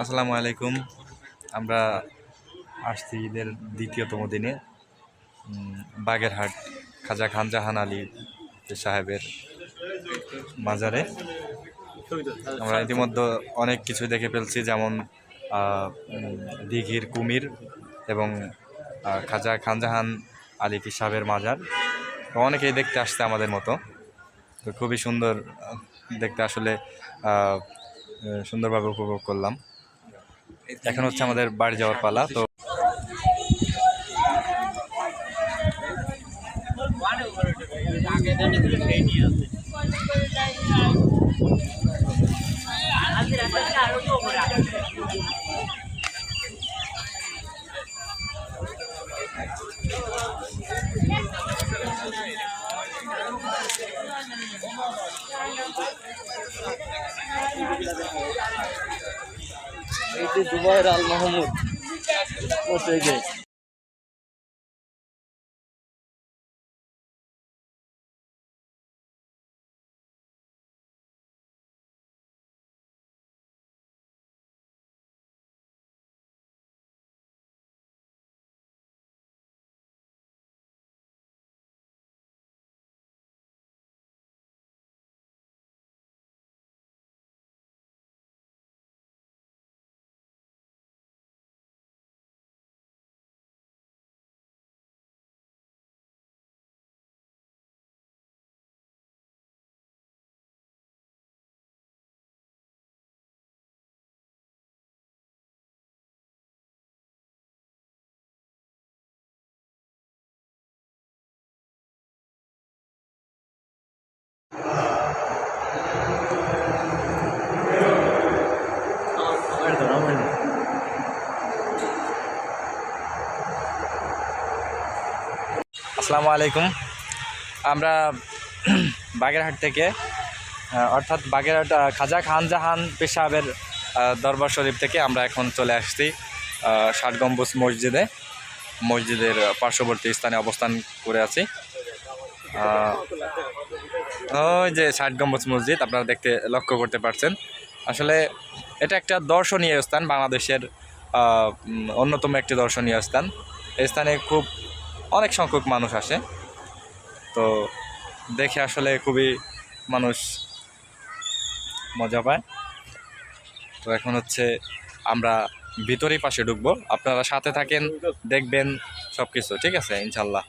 আসসালামু আলাইকুম। আমরা আসছি ঈদের দ্বিতীয়তম দিনে বাগেরহাট খাজা খান জাহান আলী সাহেবের মাজারে। আমরা ইতিমধ্যে অনেক কিছু দেখে ফেলছি, যেমন দিঘির কুমির এবং খাজা খানজাহান আলী সাহেবের মাজার। অনেকেই দেখতে আসছে আমাদের মতো। তো খুবই সুন্দর দেখতে আসলে সুন্দরভাবে উপভোগ করলাম। এখন হচ্ছে আমাদের বাড়ি যাওয়ার পালা তো এই যে জুবাইর আল মাহমুদ আসসালামু আলাইকুম। আমরা বাগেরহাট থেকে অর্থাৎ বাগেরহাট খাজা খান জাহান পেশাবের দরবার শরীফ থেকে আমরা এখন চলে আসছি ষাট গম্বুজ মসজিদে। মসজিদের পার্শ্ববর্তী স্থানে অবস্থান করে আছি। ওই যে ষাট গম্বুজ মসজিদ, আপনারা দেখতে, লক্ষ্য করতে পারছেন। আসলে এটা একটা দর্শনীয় স্থান, বাংলাদেশের অন্যতম একটি দর্শনীয় স্থান। এই স্থানে খুব অনেক সংখ্যক মানুষ আসে। তো দেখে আসলে খুবই মানুষ মজা পায়। তো এখন হচ্ছে আমরা ভিতরেই পাশে ঢুকবো। আপনারা সাথে থাকেন, দেখবেন সব কিছু ঠিক আছে? ইনশাল্লাহ।